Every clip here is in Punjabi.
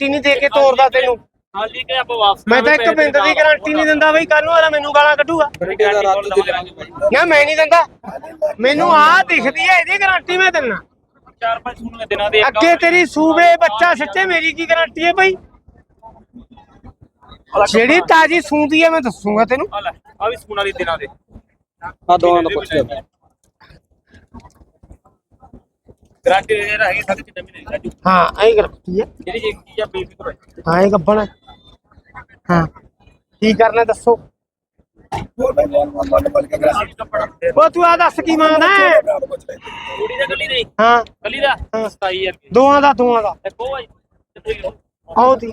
ਟੀ ਨਹੀਂ ਦੇ ਕੇ ਤੋਰਦਾ ਤੈਨੂੰ। ਖਾਲੀ ਕਿ ਆਪਾਂ ਵਾਪਸ ਮੈਂ ਤਾਂ ਇੱਕ ਬਿੰਦ ਦੀ ਗਾਰੰਟੀ ਨਹੀਂ ਦਿੰਦਾ ਬਈ ਕੱਲ ਨੂੰ ਆਲਾ ਮੈਨੂੰ ਗਾਲਾਂ ਕੱਢੂਗਾ। ਦਾ ਦੀ ਨਾ ਮੈਂ ਨਹੀਂ ਦਿੰਦਾ। ਮੈਨੂੰ ਆਹ ਦਿਖਦੀ ਹੈ ਇਹਦੀ ਗਾਰੰਟੀ ਮੈਂ ਦਿੰਨਾ ਚਾਰ ਪੰਜ ਸੂਣ ਦਿਨਾਂ ਦੇ ਅੱਗੇ ਤੇਰੀ ਸੂਬੇ ਬੱਚਾ ਸੱਚੇ ਮੇਰੀ ਕੀ ਗਾਰੰਟੀ ਹੈ ਬਈ? ਜਿਹੜੀ ਤਾਜੀ ਸੂੰਦੀ ਹੈ ਮੈਂ ਦੱਸੂਗਾ ਤੈਨੂੰ। ਆ ਵੀ ਸੂਣ ਵਾਲੀ ਦਿਨਾਂ ਦੇ। ਆ ਦੋਵਾਂ ਦਾ ਪੁੱਛ ਲਿਆ ਗਾਰੰਟੀ ਦੇ ਰਹੀ ਸਾਡੇ ਚ ਨਵੀਂ ਨਹੀਂ ਰਾਜੂ। ਹਾਂ ਐਂ ਗਾਰੰਟੀ ਹੈ ਜਿਹੜੀ ਜੇ ਕੀ ਆ ਬੇਫਿਕਰ ਹੋਏ। ਹਾਂ ਇਹ ਗੱਬਣ। ਹੈ। ਹਾਂ ਕੀ ਕਰਨਾ ਦੱਸੋ? ਉਹ ਤੂੰ ਆ ਦੱਸ ਕੀ ਮੰਗਦਾ ਹੈ? ਕੁੜੀ ਦਾ ਗੱਲੀ ਨਹੀਂ ਹਾਂ? ਗੱਲੀ ਦਾ? ਹਾਂ। 27000 ਰੁਪਏ। ਦੋਆਂ ਦਾ ਦੋਆਂ ਦਾ। ਤੇ ਕੋ ਭਾਈ ਕਿੱਥੇ ਗਏ ਆਓ ਦੀ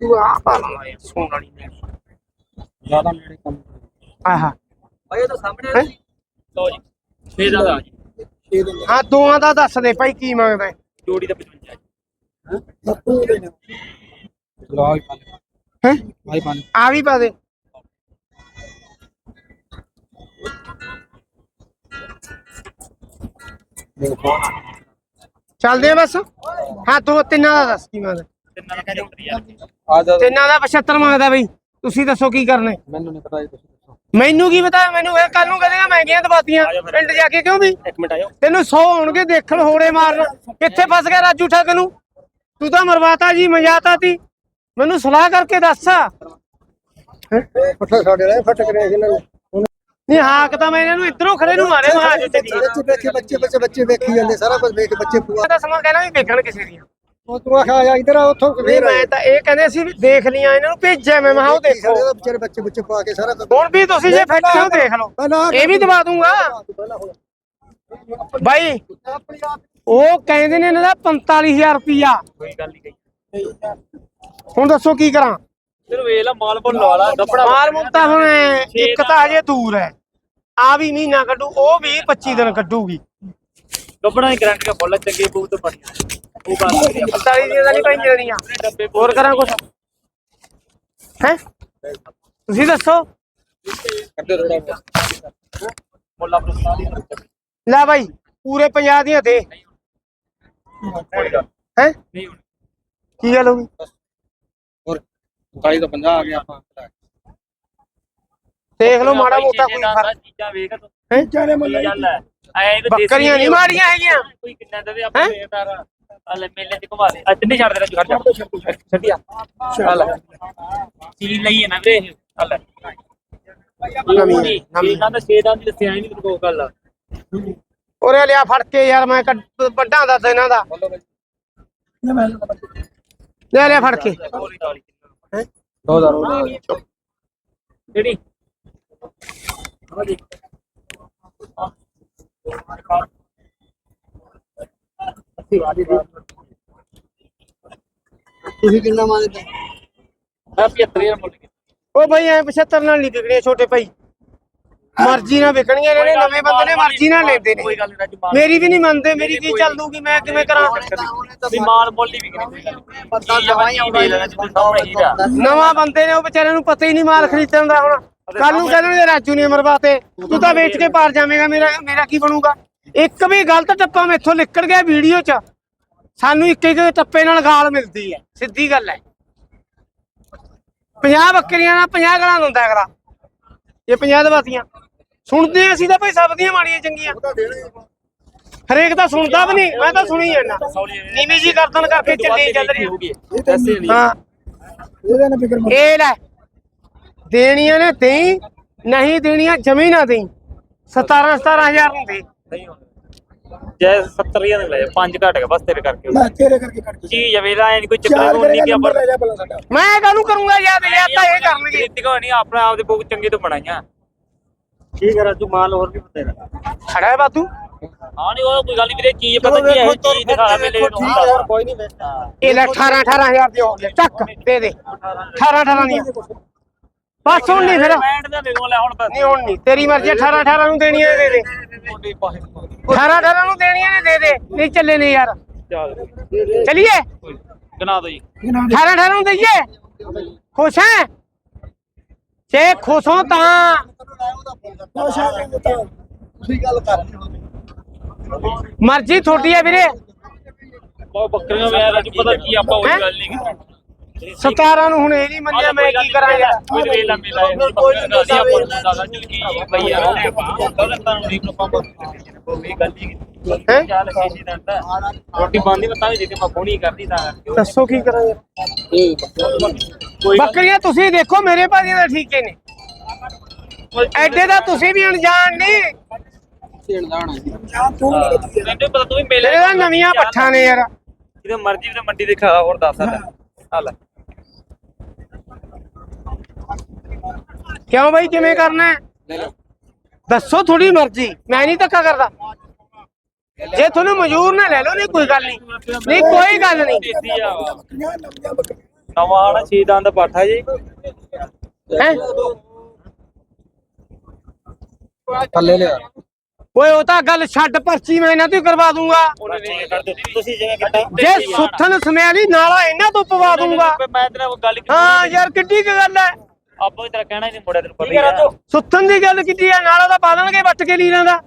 ਤੂੰ ਆ ਪਾਲਾ ਯਾਰ ਸੋਨ ਵਾਲੀ ਨੇ ਜ਼ਿਆਦਾ ਨੇੜੇ ਕੰਮ ਆਹਾ। ਭਾਈ ਇਹ ਤਾਂ ਸਾਹਮਣੇ ਹੈਂ? ਲਓ ਜੀ 6 ਦਾ ਦਾ ਜੀ। ਛੇ ਦਿਨ ਹਾਂ ਦੋਆਂ ਦਾ ਦੱਸ ਦੇ ਭਾਈ ਕੀ ਮੰਗਦਾ ਹੈ? ਜੋੜੀ ਦਾ 55 ਜੀ। ਲਾ ਹੀ ਪਾ ਲੈ ਹੈਂ ਆਈ ਪਾ ਲੈ ਆ ਵੀ ਪਾ ਦੇ। ਚੱਲਦੇ ਆ ਬਸ? ਹਾਂ ਦੋ ਤਿੰਨਾਂ ਦਾ ਦੱਸ ਕੀ ਮੰਗਦਾ ਤਿੰਨਾਂ ਦਾ 75000 ਰੁਪਏ ਆ। ਜਾ ਤਿੰਨਾਂ ਦਾ 75 ਮੰਗਦਾ ਬਈ। ਤੁਸੀਂ ਦੱਸੋ ਕੀ ਕਰਨਾ? ਹੈ? ਮੈਨੂੰ ਨਹੀਂ ਪਤਾ ਜੀ ਤੁਸੀਂ ਦੱਸੋ। ਮੈਨੂੰ ਕੀ ਪਤਾ? ਮੈਨੂੰ ਇਹ ਕੱਲ ਨੂੰ ਕਹੇਗਾ ਮਹਿੰਗੀਆਂ ਦਵਾਤੀਆਂ? ਪਿੰਡ ਜਾ ਕੇ ਕਿਉਂ ਵੀ? ਇੱਕ ਮਿੰਟ ਆਇਓ। ਤੈਨੂੰ 100 ਹੋਣਗੇ ਦੇਖਣ ਹੋੜੇ ਮਾਰਨ। ਕਿੱਥੇ ਫਸ ਗਿਆ ਰਾਜੂ ਠੱਗ ਨੂੰ? ਤੂੰ ਤਾਂ ਮਰਵਾਤਾ ਜੀ ਮਜਾਤਾ ਤੀ। ਮੈਨੂੰ ਸਲਾਹ ਕਰਕੇ ਦੱਸ। ਫੱਟਾ ਸਾਡੇ ਰਹੇ ਫੱਟ ਕਰੇ ਇਹਨਾਂ ਨੇ। ਨਹੀਂ ਹਾਕ ਤਾਂ ਮੈਂ ਇਹਨਾਂ ਨੂੰ ਇਧਰੋਂ ਖੜੇ ਨੂੰ ਮਾਰੇ ਮਹਾ ਜਿੱਤੇ ਦੀ। ਬੱਚੇ ਬੱਚੇ ਬੱਚੇ ਬੱਚੇ ਵੇਖੀ ਜਾਂਦੇ ਸਾਰਾ ਕੁਝ ਵੇਖ ਬੱਚੇ ਪੂਆ ਮੈਂ ਤਾਂ ਸਮਾਂ ਕਹਿਣਾ ਵੀ ਵੇਖਣ ਕਿਸੇ ਦੀਆਂ ਤੂੰ ਆਖਿਆ ਆ ਇਧਰ ਆ ਉੱਥੋਂ ਨਹੀਂ ਮੈਂ ਤਾਂ ਇਹ ਕਹਿੰਦੇ ਸੀ ਵੀ ਦੇਖ ਲੀਆਂ ਇਹਨਾਂ ਨੂੰ ਭੇਜਿਆ ਮੈਂ ਮਹਾ ਉਹ ਦੇਖੋ। ਵਿਚਾਰੇ ਬੱਚੇ ਬੱਚੇ ਪਾ ਕੇ ਸਾਰਾ ਹੁਣ ਵੀ ਤੁਸੀਂ ਜੇ ਫੈਕਟਰੀ ਨੂੰ ਦੇਖ ਲਓ। ਪਹਿਲਾਂ ਇਹ ਵੀ ਦਵਾ ਦੂੰਗਾ। ਬਾਈ ਉਹ ਕਹਿੰਦੇ ਨੇ ਇਹਨਾਂ ਦਾ 45000 ਰੁਪਿਆ ਕੋਈ ਗੱਲ ਨਹੀਂ ਕਹੀ। ਹੁਣ ਦੱਸੋ ਕੀ ਕਰਾਂ? ਫਿਰ ਵੇਖ ਲਾ ਮਾਲ ਬੋਲ ਲਾ ਲਾ ਕੱਪੜਾ ਮਾਰ ਮੁੱਤਾ ਹੁਣ ਇੱਕ ਤਾਂ ਹਜੇ ਦੂਰ ਹੈ। ਆ ਵੀ ਮਹੀਨਾ ਕੱਢੂ ਉਹ ਵੀ 25 ਦਿਨ ਕੱਢੂਗੀ। ਕੱਪੜਾ ਦੀ ਗਾਰੰਟੀ ਦਾ ਫੁੱਲ ਚੰਗੇ ਬੂਤ ਬਣੀ ਉਹ ਗੱਲ ਕਰੀ ਆਪਾਂ 45 ਦੀਆਂ ਤਾਂ ਨਹੀਂ ਪੈਂਦੀਆਂ ਦੀਆਂ ਡੱਬੇ ਹੋਰ ਕਰਾਂ ਕੁਛ? ਹੈ? ਤੁਸੀਂ ਦੱਸੋ। ਕੱਢੇ ਥੋੜਾ ਮੁੱਲ ਆਪਣਾ ਸਾਰੀ ਲੈ ਬਾਈ ਪੂਰੇ 50 ਦੀਆਂ ਦੇ। ਹੈ? ਨਹੀਂ ਹੁਣ ਕੀ ਗੱਲ ਹੋ ਗਈ? ਹੋਰ 40 ਤੋਂ 50 ਆ ਗਿਆ ਆਪਾਂ। ਦੇਖ ਲਓ ਮਾੜਾ ਮੋਟਾ ਕੋਈ ਫ਼ਰਕ। ਚੀਜ਼ਾਂ ਵੇਖ ਤੂੰ। ਹੈ? ਚਾਰੇ ਕੀ ਗੱਲ ਹੈ? ਐ ਵੀ ਦੇਸੀ ਬੱਕਰੀਆਂ ਨਹੀਂ ਮਾੜੀਆਂ ਹੈਗੀਆਂ। ਕੋਈ ਕਿੰਨਾ ਦੇਵੇ ਆਪਾਂ ਹੈਂ? ਵੇਖਦਾਰ ਹਲੇ ਮੇਲੇ ਚ ਘੁਮਾ ਦੇ ਅੱਜ ਨਹੀਂ ਛੱਡ ਦੇਣਾ ਜੂ। ਛੱਡ ਛੱਡਿਆ। ਚੱਲ। ਚੀਜ਼ ਲਈ ਹੈ ਨਾ ਵੀਰੇ ਇਹ ਹਲੇ ਨਵੀਂ ਹੈ, ਨਵੀਂ ਨਵੀਂ। ਇਹਨਾਂ ਦਾ ਛੇਦਾਂ ਦੀ ਦੱਸਿਆ ਹੀ ਨਹੀਂ ਤੈਨੂੰ ਕੋਈ ਗੱਲ। ਉਰੇ ਲਿਆ ਫੜ ਕੇ ਯਾਰ ਮੈਂ ਕੱਢ- ਵੱਡਾ ਦੱਸ ਇਹਨਾਂ ਦਾ। ਲੈ ਲਿਆ ਫੜ ਕੇ। ਹੈਂ? 2000 ਜਿਹੜੀ ਤੁਸੀਂ ਕਿੰਨਾ ਮੰਗਦੇ? ਮੈਂ 75000 ਮੁੱਲ ਕੀਤਾ। ਉਹ ਬਈ ਐ 75 ਨਾਲ ਨਹੀਂ ਵਿਕਣੀਆਂ ਛੋਟੇ ਭਾਈ। ਮਰਜ਼ੀ ਨਾਲ ਵਿਕਣੀਆਂ ਨੇ ਨਵੇਂ ਬੰਦੇ ਨੇ ਮਰਜ਼ੀ ਨਾਲ ਲੈਂਦੇ ਨੇ। ਕੋਈ ਗੱਲ ਨਹੀਂ ਰਾਜੂ ਮਾਲ ਮੇਰੀ ਵੀ ਨਹੀਂ ਮੰਨਦੇ ਮੇਰੀ ਕੀ ਚੱਲ ਦੂਗੀ ਮੈਂ ਕਿਵੇਂ ਕਰਾਂ? ਵੀ ਮਾਲ ਮੁੱਲ ਹੀ ਵਿਕਣੀ ਜਿੱਥੇ ਸਾਹਮਣੇ ਹੀਰਾ ਨਵਾਂ ਬੰਦੇ ਨੇ ਉਹ ਵਿਚਾਰੇ ਨੂੰ ਪਤਾ ਹੀ ਨਹੀਂ ਮਾਲ ਖਰੀਦਣ ਦਾ ਹੁਣ। ਕੱਲ ਨੂੰ ਕਹਿੰਦੇ ਰਾਜੂ ਨੇ ਮਰਵਾਤੇ। ਤੂੰ ਤਾਂ ਵੇਚ ਕੇ ਪਾਰ ਜਾਵੇਂਗਾ ਮੇਰਾ ਮੇਰਾ ਕੀ ਬਣੂਗਾ? ਇੱਕ ਵੀ ਗਲਤ ਟੱਪਾ ਮੈਥੋਂ ਨਿਕਲ ਗਿਆ ਵੀਡੀਓ 'ਚ। ਸਾਨੂੰ ਇੱਕ ਇੱਕ ਟੱਪੇ ਨਾਲ ਗਾਲ ਮਿਲਦੀ ਹੈ। ਸਿੱਧੀ ਗੱਲ ਹੈ। 50 ਬੱਕਰੀਆਂ ਨਾਲ 50 ਗਲਾਂ ਹੁੰਦਾ ਅਗਲਾ। ਇਹ 50 ਦਵਾਤੀਆਂ। ਸੁਣਦੇ ਹਾਂ ਅਸੀਂ ਤਾਂ ਭਾਈ ਸਭ ਦੀਆਂ ਮਾੜੀਆਂ ਚੰਗੀਆਂ। ਹਰੇਕ ਤਾਂ ਸੁਣਦਾ ਵੀ ਨਹੀਂ। ਮੈਂ ਤਾਂ ਸੁਣੀ ਜਾਂਦਾ। ਨੀਵੀਂ ਜੀ ਗਰਦਨ ਕਰਕੇ ਚੱਲੀ ਚੱਲ ਰਹੀ ਹਾਂ। ਇਹ ਲੈ। ਦੇਣੀਆਂ ਨੇ ਦੇਈ, ਨਹੀਂ ਦੇਣੀਆਂ ਜਮੀ ਨਾ ਦੇਈ 17 17000 ਨੂੰ ਦੇ। ਨਹੀਂ ਹੋਣਾ। ਜੈ 70000 ਦੇ ਲੈ ਪੰਜ ਘਟ ਗਿਆ ਬਸ ਤੇਰੇ ਕਰਕੇ। ਮੈਂ ਤੇਰੇ ਕਰਕੇ ਕੱਟ ਕੇ ਚੀਜ਼ ਵੇਲਾ ਐ ਕੋਈ ਚੱਕਰ ਹੋਣੀ ਨਹੀਂ ਕਿ ਆਪਾਂ ਲੈ ਜਾ ਪਹਿਲਾਂ ਸਾਡਾ। ਮੈਂ ਕਾਹਨੂੰ ਕਰੂੰਗਾ ਯਾਦ ਯਾਦ ਤਾਂ ਇਹ ਕਰਨਗੇ। ਦਿਖਾ ਨਹੀਂ ਆਪਣਾ ਆਪਦੇ ਬੁੱਕ ਚੰਗੇ ਤੋਂ ਬਣਾਈਆਂ। ਠੀਕ ਹੈ ਰਾਜੂ ਮਾਲ ਹੋਰ ਵੀ ਬਤੇਰਾ ਖੜਾ ਹੈ ਬਾਤੂ ਹਾਂ ਨਹੀਂ ਉਹ ਕੋਈ ਗੱਲ ਨਹੀਂ ਵੀਰੇ ਚੀਜ਼ ਪਤਾ ਕੀ ਹੈ ਇਹ ਚੀਜ਼ ਦਿਖਾ ਮੇਲੇ ਨੂੰ। ਠੀਕ ਹੈ ਯਾਰ ਕੋਈ ਨਹੀਂ ਵੇਚਦਾ ਇਹ ਲੈ 18 18000 ਦੇ ਹੋ ਗਏ ਚੱਕ ਦੇ ਦੇ। 18 18 ਨਹੀਂ ਬਸ ਹੁਣ ਨਹੀਂ ਫਿਰ। ਬੈਂਡ ਦਾ ਦੇ ਦੂੰ ਲੈ ਹੁਣ ਬਸ। ਨਹੀਂ ਹੁਣ ਨਹੀਂ ਤੇਰੀ ਮਰਜ਼ੀ 18 18 ਨੂੰ ਦੇਣੀਆਂ ਨੇ ਦੇ ਦੇ। 18 18 ਨੂੰ ਦੇਣੀਆਂ ਨੇ ਦੇ ਦੇ। ਨਹੀਂ ਚੱਲੇ ਨੇ ਯਾਰ। ਚੱਲ। ਚਲਿਏ? ਗਨਾ ਦੋ ਜੀ। 18 18 ਨੂੰ ਦਈਏ। ਖੁਸ਼ ਹੈ? ਜੇ ਖੁਸ਼ ਹੋ ਤਾਂ। ਤੁਸੀਂ ਗੱਲ ਕਰ ਮਰਜ਼ੀ ਤੁਹਾਡੀ ਹੈ ਵੀਰੇ। ਬੱਕਰੀਆਂ ਵੇ ਰਾਜੂ ਪਤਾ ਕੀ ਆਪਾਂ ਉਹ ਹੈਂ? ਗੱਲ ਨਹੀਂ 17 ਨੂੰ ਹੁਣ ਇਹ ਨਹੀਂ ਮੰਨਿਆ ਮੈਂ ਕੀ ਕਰਾਂ ਯਾਰ ਕੋਈ ਵੇਲਾ ਮਿਲਾ ਕੋਈ ਨਹੀਂ ਅਸੀਂ ਆਪਾਂ ਨੂੰ ਦਾਦਾ ਚਲ ਕੀ ਬਈ ਯਾਰ ਗਲਤ ਤਾਂ ਨਹੀਂ ਆਪਾਂ ਕੋਈ ਗੱਲ ਨਹੀਂ ਹੈਂ? ਚੱਲ ਕਿਸੇ ਦਾ ਤਾਂ ਰੋਟੀ ਬੰਦੀ ਬਤਾ ਵੀ ਦੇ ਕੇ ਮੈਂ ਫੋਨ ਹੀ ਕਰਦੀ ਤਾਂ। ਕਰਕੇ। ਦੱਸੋ ਕੀ ਕਰਾਂ ਯਾਰ? ਕੋਈ ਗੱਲ ਬੱਕਰੀਆਂ ਤੁਸੀਂ ਦੇਖੋ ਮੇਰੇ ਭਾਜੀਆਂ ਦਾ ਠੀਕੇ ਨੇ ਐਡੇ ਦਾ ਤੁਸੀਂ ਵੀ ਅਣਜਾਣ ਨਹੀਂ ਮੈਨੂੰ ਪਤਾ ਤੂੰ ਵੀ ਮੇਲੇ ਤੇਰੇ ਦਾ ਨਵੀਆਂ ਪੱਠਾਂ ਨੇ ਯਾਰ। ਜਿਹਦੇ ਮਰਜ਼ੀ ਤੇ ਮੰਡੀ ਦੇ ਖਾ ਹੋਰ ਦੱਸ। ਆ ਲੈ। ਕਿਉਂ ਬਈ? ਕਿਵੇਂ ਕਰਨਾ ਹੈ? ਦੱਸੋ ਥੋੜੀ ਮਰਜ਼ੀ। ਮੈਂ ਨਹੀਂ ਧੱਕਾ ਕਰਦਾ। ਜੇ ਤੁਹਾਨੂੰ ਮਜ਼ਦੂਰ ਨਾ ਲੈ ਲਓ ਨਹੀਂ ਕੋਈ ਗੱਲ ਨਹੀਂ। ਨਹੀਂ ਕੋਈ ਗੱਲ ਨਹੀਂ। ਨਵਾਂ ਆਣਾ ਛੇ ਦੰਦ ਪਾਠਾ ਜੀ। ਹੈ? ਥੱਲੇ ਲਿਆ। ਓਏ ਉਹ ਤਾਂ ਗੱਲ ਛੱਡ ਪਰਚੀ ਮੈਂ ਇਹਨਾਂ ਤੋਂ ਹੀ ਕਰਵਾ ਦੂੰਗਾ। ਤੁਸੀਂ ਜਿਵੇਂ ਕੀਤਾ। ਜੇ ਸੁੱਥਣ ਸਮਿਆਲੀ ਨਾਲਾ ਇਹਨਾਂ ਤੋਂ ਪਵਾ ਦੂੰਗਾ। ਮੈਂ ਤੇਰਾ ਗੱਲ ਕੀਤੀ ਹਾਂ ਯਾਰ ਕਿੱਡੀ ਕੁ ਗੱਲ ਹੈ? ਆਪਾਂ ਵੀ ਤੇਰਾ ਕਹਿਣਾ ਹੀ ਨਹੀਂ ਮੁੜਿਆ ਤੈਨੂੰ ਪਤਾ ਹੀ ਆ। ਸੁੱਥਣ ਦੀ ਗੱਲ ਕੀਤੀ ਹੈ ਨਾਲਾ ਤਾਂ ਪਾ ਦੇਣਗੇ ਵੱਟ ਕੇ ਲੀਰਾਂ ਦਾ।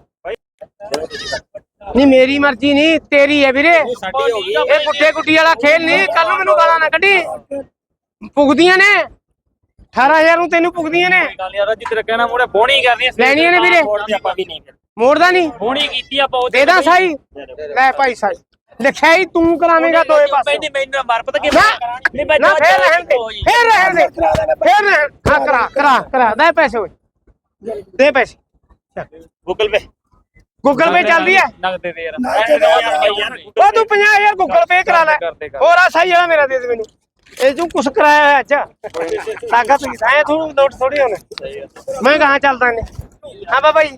ਨਹੀਂ ਮੇਰੀ ਮਰਜ਼ੀ ਨਹੀਂ ਤੇਰੀ ਹੈ ਵੀਰੇ। ਸਾਡੀ ਹੋ ਗਈ। ਇਹ ਗੁੱਡੇ ਗੁੱਡੀ ਵਾਲਾ ਖੇਲ ਨਹੀਂ ਕੱਲ ਨੂੰ ਮੈਨੂੰ ਗਾਲਾਂ ਨਾ ਕੱਢੀ। ਪੁੱਗਦੀਆਂ ਨੇ। 18000 ਨੂੰ ਤੈਨੂੰ ਪੁੱਗਦੀਆਂ ਨੇ। ਗੱਲ ਯਾਰ ਅੱਜ ਤੇਰਾ ਕਹਿਣਾ ਮੁੜਿਆ ਬੋਣੀ ਕਰਨੀ ਆ ਲੈਣੀਆਂ ਨੇ ਵੀਰੇ। ਮੋੜਦੇ ਆਪਾਂ ਵੀ ਨਹੀਂ। ਫਿਰ ਮੋੜਦਾ ਨਹੀਂ। ਬੋਣੀ ਕੀਤੀ ਆਪਾਂ ਉਹ ਦੇ ਦਾਂ ਸਾਈ। ਲੈ ਭਾਈ ਸਾਈ। ਲਿਖਿਆ ਹੀ ਤੂੰ ਕਰਾਵੇਂਗਾ ਦੋਏ ਪਾਸੇ। ਮੈਨੂੰ ਮੈਨੂੰ ਮਾਰ ਪਤਾ ਕੀ ਨਾ ਨਹੀਂ ਮੈਂ ਨਾ ਫੇਰ ਰਹਿਣ ਦੇ ਫੇਰ ਰਹਿਣ ਦੇ। ਫੇਰ ਰਹਿਣ ਹਾਂ ਕਰਾ ਕਰਾ ਕਰਾ ਦੇ ਪੈਸੇ ਓਏ। ਦੇ ਪੈਸੇ। ਗੂਗਲ ਪੇ ਗੂਗਲ ਪੇ ਚੱਲਦੀ ਹੈ ਨਗਦ ਦੇ ਦੇ ਯਾਰ। ਉਹ ਤੂੰ 50000 ਗੂਗਲ ਪੇ ਕਰਾ ਲੈ। ਹੋਰ ਆ ਸਹੀ ਵਾਲਾ ਮੇਰਾ ਦੇ ਦੇ ਮੈਨੂੰ। ਇਹ ਤੂੰ ਕੁਛ ਕਰਾਇਆ ਹੋਇਆ ਅੱਜ? ਤਾਕਤ ਨਹੀਂ ਐ ਤੂੰ ਲੋਟ ਥੋੜੀ ਹੋਣੇ ਮੈਂ ਕਹਾਂ ਚੱਲਦਾ ਨੇ ਹਾਂ ਬਾਬਾ ਜੀ।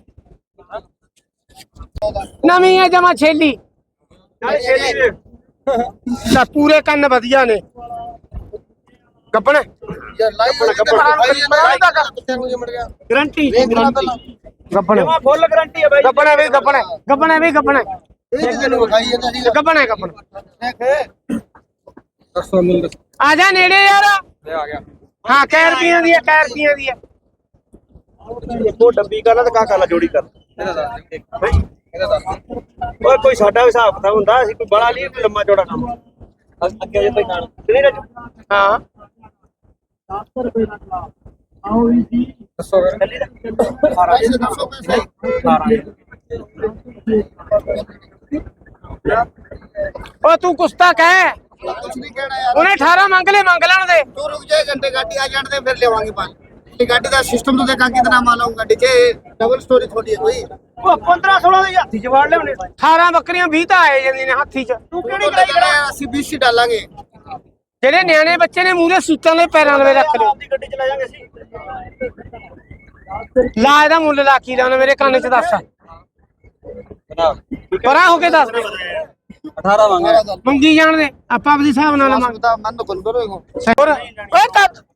ਨਵੀਂ ਹੈ ਜਮਾ ਛੇਲੀ। ਲੈ ਪੂਰੇ ਕੰਨ ਵਧੀਆ ਨੇ। ਗੱਪਣ। ਯਾਰ ਲਾਈ ਗਰੰਟੀ। ਗੱਪਣ। ਜਮਾ ਫੁੱਲ ਗਾਰੰਟੀ ਹੈ ਬਾਈ। ਗੱਪਣ ਹੈ ਵੀ ਗੱਪਣ ਹੈ। ਗੱਪਣ ਹੈ ਵੀ ਗੱਪਣ ਹੈ। ਇਹ ਤੈਨੂੰ ਵਿਖਾਈ ਜਾਂਦਾ ਸੀਗਾ। ਗੱਪਣ ਹੈ ਗੱਪਣ। ਦੱਸੋ ਮੈਨੂੰ ਆ ਜਾ ਨੇੜੇ ਯਾਰ। ਆ ਗਿਆ। ਹਾਂ ਕੈ ਰੁਪਈਆਂ ਦੀ ਹੈ ਕੈ ਰੁਪਈਆਂ ਦੀ ਹੈ। ਉਹ ਡੱਬੀ ਕਰ ਲਾ ਤੇ ਕਾ ਕਾਲਾ ਜੋੜੀ ਕਰ। ਇਹਦਾ ਦੱਸ ਇਹਦਾ ਦੱਸ ਓਏ ਕੋਈ ਸਾਡਾ ਹਿਸਾਬ ਕਿਤਾਬ ਹੁੰਦਾ ਅਸੀਂ ਕੋਈ ਬੜਾ ਨਹੀਂ ਕੋਈ ਲੰਮਾ ਚੌੜਾ ਕੰਮ। ਅੱਗੇ ਜੇ ਕੋਈ ਨਾਲ ਨਹੀਂ ਰਾਜੂ? ਹਾਂ। 10 ਰੁਪਏ ਦਾ ਗਲਾਸ ਆਓ ਵੀ ਜੀ। ਦੱਸੋ ਫਿਰ ਕੱਲੀ ਦਾ 18 18 ਓ ਤੂੰ ਕੁਸਤਾ ਕਹਿ। ਕੁਝ ਨਹੀਂ ਕਹਿਣਾ ਯਾਰ। ਉਹਨੇ 18 ਮੰਗ ਲੈ ਮੰਗ ਲੈਣ ਦੇ। ਤੂੰ ਰੁਕ ਜਾ ਘੰਟੇ ਗੱਡੀ ਆ ਜਾਣ ਤੇ ਫਿਰ ਲਿਆਵਾਂਗੇ ਪਾਣੀ ਇਹ ਗੱਡੀ ਦਾ ਸਿਸਟਮ ਤੂੰ ਦੇਖਾਂ ਕਿੰਨਾ ਮਾਲ ਆਊ ਗੱਡੀ 'ਚ। ਡਬਲ ਸਟੋਰੀ ਥੋੜੀ ਹੈ ਕੋਈ। ਉਹ 15 16 ਦੇ ਹਾਥੀ ਚ ਵਾੜ ਲਿਆਉਣੇ। 18 ਬੱਕਰੀਆਂ 20 ਤਾਂ ਆਏ ਜਾਂਦੀਆਂ ਨੇ ਹਾਥੀ ਚ। ਤੂੰ ਕਿਹੜੀ ਕਰਾਈ ਕਰਾ? ਅਸੀਂ 20 ਸੀ ਡਾਲਾਂਗੇ। ਜਿਹੜੇ ਨਿਆਣੇ ਬੱਚੇ ਨੇ ਮੂਹਰੇ ਸੂਤਾਂ ਦੇ ਪੈਰਾਂ ਲਵੇ ਰੱਖ ਲਿਓ ਆਪਦੀ ਗੱਡੀ ਚ ਲੈ ਜਾਾਂਗੇ ਅਸੀਂ। ਲਾ ਇਹਦਾ ਮੁੱਲ ਲਾ ਕੀ ਲਾਉਣਾ ਮੇਰੇ ਕੰਨ ਚ ਦੱਸ। ਪਰਾਂ ਹੋ ਕੇ ਦੱਸ। 18 ਮੰਗੀ ਜਾਣ ਦੇ ਆਪਾਂ ਆਪਦੀ ਹਿਸਾਬ ਨਾਲ ਮੰਗਦਾ ਮੰਨ ਕੋਲ ਕਰੋ ਹੋਰ। ਓਏ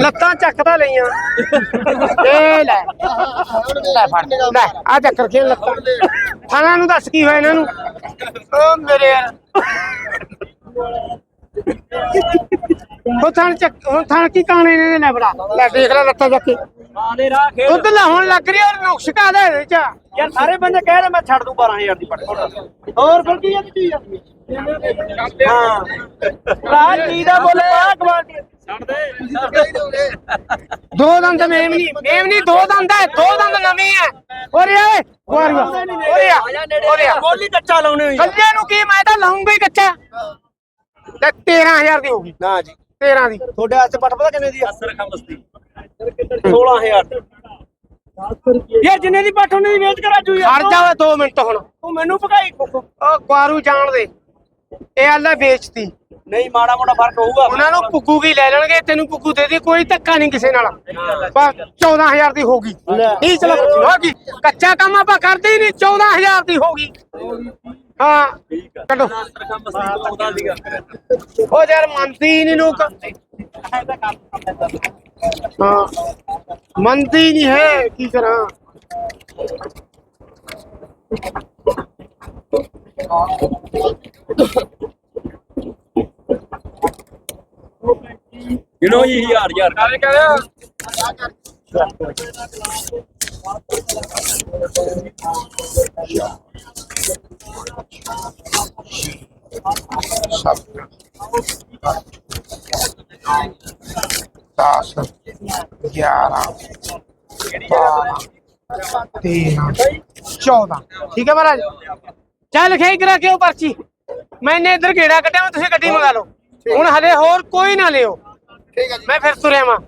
ਲੱਤਾਂ ਚੱਕਦਾ ਲਈਆਂ। ਇਹ ਲੈ। ਲੈ ਫੜ। ਲੈ। ਆ ਚੱਕਰ ਕੇ ਲੱਤਾਂ। ਥਾਣਾ ਨੂੰ ਦੱਸ ਕੀ ਹੋਇਆ ਇਹਨਾਂ ਨੂੰ? ਓ ਮੇਰੇ ਯਾਰ ਉਹ ਥਾਣ ਚੱਕ ਉਹ ਥਾਣ ਕੀ ਕਾਣੇ ਨੇ ਲੈ ਬੜਾ ਲੈ ਦੇਖ ਲੈ ਲੱਤਾਂ ਚੱਕ ਕੇ। ਦੇ ਰਾਹ ਖੇਡ ਦੁੱਧ ਲਾਉਣ ਲੱਗ ਰਹੀ ਔਰ ਨੁਕਸ ਕਾਦਾ ਇਹਦੇ ਚ ਯਾਰ ਸਾਰੇ ਬੰਦੇ ਕਹਿ ਰਹੇ ਮੈਂ ਛੱਡ ਦੂੰ 12000 ਦੀ ਪੱਠ ਹੋਰ ਫਿਰ ਕੀ ਆ? ਕੀ ਆ? ਹਾਂ। ਕੀ ਦਾ ਬੋਲ ਪਾ ਕਮਾਂਡੀ ਛੱਡ ਦੇ ਦੋ ਦੰਦ ਮੇਮਨੀ ਮੇਮਨੀ ਦੋ ਦੰਦ ਹੈ ਦੋ ਦੰਦ ਨਵੀਂ ਹੈ। ਓਰੇ ਓਏ ਵਾਰੀਆ ਓਰੇ ਓਰੇ ਬੋਲੀ ਕੱਚਾ ਲਾਉਣੇ ਹੋਈ। ਕੱਲੇ ਨੂੰ ਕੀ ਮੈਂ ਤਾਂ ਲਾਉਂਗਾ ਹੀ ਕੱਚਾ। ਤੇ 13000 ਦੀ ਹੋਗੀ ਨਾ ਜੀ। 13 ਦੀ। ਤੁਹਾਡੇ ਵਾਸਤੇ ਪੱਠ ਪਤਾ ਕਿੰਨੇ ਦੀ ਆ? 10 ਰਕਮ ਬਸਤੀ 16000 ਯਾਰ ਜਿੰਨੇ ਦੀ ਪੱਠ ਉਹਨੇ ਦੀ ਵੇਚ ਕੇ ਰਾਜੂ ਯਾਰ। ਖੜ ਜਾ ਓਏ 2 ਮਿੰਟ ਹੁਣ। ਤੂੰ ਮੈਨੂੰ ਭਗਾਈ। ਉਹ ਕੁਆਰੂ ਜਾਣ ਦੇ। ਇਹ ਅੱਲਾ ਵੇਚਤੀ। ਨਹੀਂ ਮਾੜਾ ਮੋਟਾ ਫ਼ਰਕ ਹੋਊਗਾ। ਉਹਨਾਂ ਨੂੰ ਪੁੱਗੂ ਕੀ ਲੈ ਲੈਣਗੇ ਤੈਨੂੰ ਪੁੱਗੂ ਦੇ ਦੇ ਕੋਈ ਧੱਕਾ ਨਹੀਂ ਕਿਸੇ ਨਾਲ। ਬਸ 14000 ਦੀ ਹੋਗੀ ਨਹੀਂ ਚਲੋ ਹੋ ਗਈ। ਕੱਚਾ ਕੰਮ ਆਪਾਂ ਕਰਦੇ ਹੀ ਨਹੀਂ 14000 ਦੀ ਹੋਗੀ ਹਾਂ ਕੱਢੋ। ਉਹ ਯਾਰ ਮੰਨਦੇ ਹੀ ਨਹੀਂ ਲੋਕ। ਹਾਂ ਮੰਨਦੇ ਨਹੀਂ ਹੈ ਕੀ ਕਰਾਂ। ਗਿਣੋ ਜੀ ਹਜ਼ਾਰ ਹਜ਼ਾਰ। ਕਾਲੇ ਦਸ ਗਿਆਰਾਂ ਬਾਰਾਂ ਤੇਰਾਂ ਚੌਦਾਂ ਠੀਕ ਹੈ ਮਹਾਰਾਜ। ਚੱਲ ਲਿਖਾਈ ਕਰਾ ਕੇ ਉਹ ਪਰਚੀ। ਮੈਨੇ ਇੱਧਰ ਗੇੜਾ ਕੱਢਿਆ ਵਾ, ਤੁਸੀਂ ਗੱਡੀ ਮੰਗਾ ਲਓ। ਹੁਣ ਹਲੇ ਹੋਰ ਕੋਈ ਨਾ ਲਿਓ। ਠੀਕ ਹੈ ਜੀ। ਮੈਂ ਫਿਰ ਤੁਰਿਆ ਵਾਂ।